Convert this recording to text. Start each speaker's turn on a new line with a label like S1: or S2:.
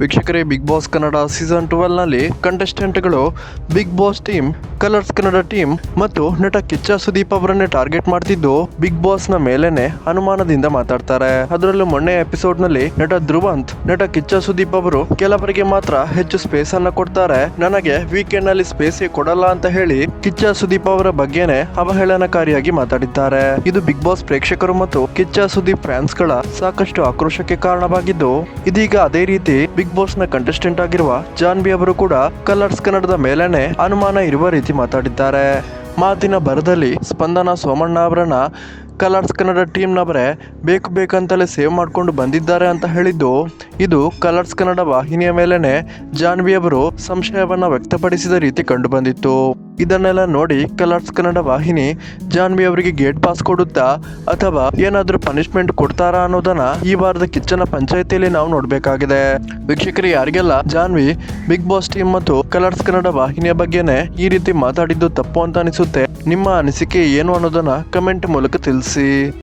S1: ವೀಕ್ಷಕರೇ Bigg Boss Kannada season ಟ್ವೆಲ್ನಲ್ಲಿ ಕಂಟೆಸ್ಟೆಂಟ್ಗಳು Bigg Boss team Colors Kannada team ಮತ್ತು ನಟ ಕಿಚ್ಚ ಸುದೀಪ್ ಅವರನ್ನೇ ಟಾರ್ಗೆಟ್ ಮಾಡ್ತಿದ್ದು ಬಿಗ್ ಬಾಸ್ನ ಮೇಲೇನೆ ಅನುಮಾನದಿಂದ ಮಾತಾಡ್ತಾರೆ. ಅದರಲ್ಲೂ ಮೊನ್ನೆ ಎಪಿಸೋಡ್ನಲ್ಲಿ ನಟ ಧ್ರುವಂತ್, ನಟ ಕಿಚ್ಚ ಸುದೀಪ್ ಅವರು ಕೆಲವರಿಗೆ ಮಾತ್ರ ಹೆಚ್ಚು ಸ್ಪೇಸ್ ಅನ್ನ ಕೊಡ್ತಾರೆ. ನನಗೆ ವೀಕೆಂಡ್ನಲ್ಲಿ ಸ್ಪೇಸ್ ಕೊಡಲ್ಲ ಅಂತ ಹೇಳಿ ಕಿಚ್ಚ ಸುದೀಪ್ ಅವರ ಬಗ್ಗೆನೆ ಅವಹೇಳನಕಾರಿಯಾಗಿ ಮಾತಾಡಿದ್ದಾರೆ. ಇದು ಬಿಗ್ ಬಾಸ್ ಪ್ರೇಕ್ಷಕರು ಮತ್ತು ಕಿಚ್ಚ ಸುದೀಪ್ ಫ್ಯಾನ್ಸ್ಗಳ ಸಾಕಷ್ಟು ಆಕ್ರೋಶಕ್ಕೆ ಕಾರಣವಾಗಿದ್ದು, ಇದೀಗ ಅದೇ ರೀತಿ ಬಿಗ್ ಬಾಸ್ನ ಕಂಟೆಸ್ಟೆಂಟ್ ಆಗಿರುವ ಜಾನ್ವಿ ಅವರು ಕೂಡ ಕಲರ್ಸ್ ಕನ್ನಡದ ಮೇಲೇನೆ ಅನುಮಾನ ಇರುವ ರೀತಿ ಮಾತಾಡಿದ್ದಾರೆ. ಮಾತಿನ ಬರದಲ್ಲಿ ಸ್ಪಂದನ ಸೋಮಣ್ಣ ಅವರನ್ನ ಕಲರ್ಸ್ ಕನ್ನಡ ಟೀಮ್ನವರೇ ಬೇಕು ಬೇಕಂತಲೇ ಸೇವ್ ಮಾಡಿಕೊಂಡು ಬಂದಿದ್ದಾರೆ ಅಂತ ಹೇಳಿದ್ದು, ಇದು ಕಲರ್ಸ್ ಕನ್ನಡ ವಾಹಿನಿಯ ಮೇಲೇನೆ ಜಾನ್ವಿ ಅವರು ಸಂಶಯವನ್ನ ವ್ಯಕ್ತಪಡಿಸಿದ ರೀತಿ ಕಂಡು ಬಂದಿತ್ತು ಇದನ್ನೆಲ್ಲ ನೋಡಿ ಕಲರ್ಸ್ ಕನ್ನಡ ವಾಹಿನಿ ಜಾನ್ವಿ ಅವರಿಗೆ ಗೇಟ್ ಪಾಸ್ ಕೊಡುತ್ತಾ ಅಥವಾ ಏನಾದರೂ ಪನಿಷ್ಮೆಂಟ್ ಕೊಡ್ತಾರಾ ಅನ್ನೋದನ್ನ ಈ ವಾರದ ಕಿಚ್ಚನ ಪಂಚಾಯತಿಯಲ್ಲಿ ನಾವು ನೋಡಬೇಕಾಗಿದೆ. ವೀಕ್ಷಕರು, ಯಾರಿಗೆಲ್ಲ ಜಾನ್ವಿ ಬಿಗ್ ಬಾಸ್ ಟೀಮ್ ಮತ್ತು ಕಲರ್ಸ್ ಕನ್ನಡ ವಾಹಿನಿಯ ಬಗ್ಗೆನೆ ಈ ರೀತಿ ಮಾತಾಡಿದ್ದು ತಪ್ಪು ಅಂತ ಅನಿಸುತ್ತೆ, ನಿಮ್ಮ ಅನಿಸಿಕೆ ಏನು ಅನ್ನೋದನ್ನ ಕಮೆಂಟ್ ಮೂಲಕ ತಿಳಿಸಿ.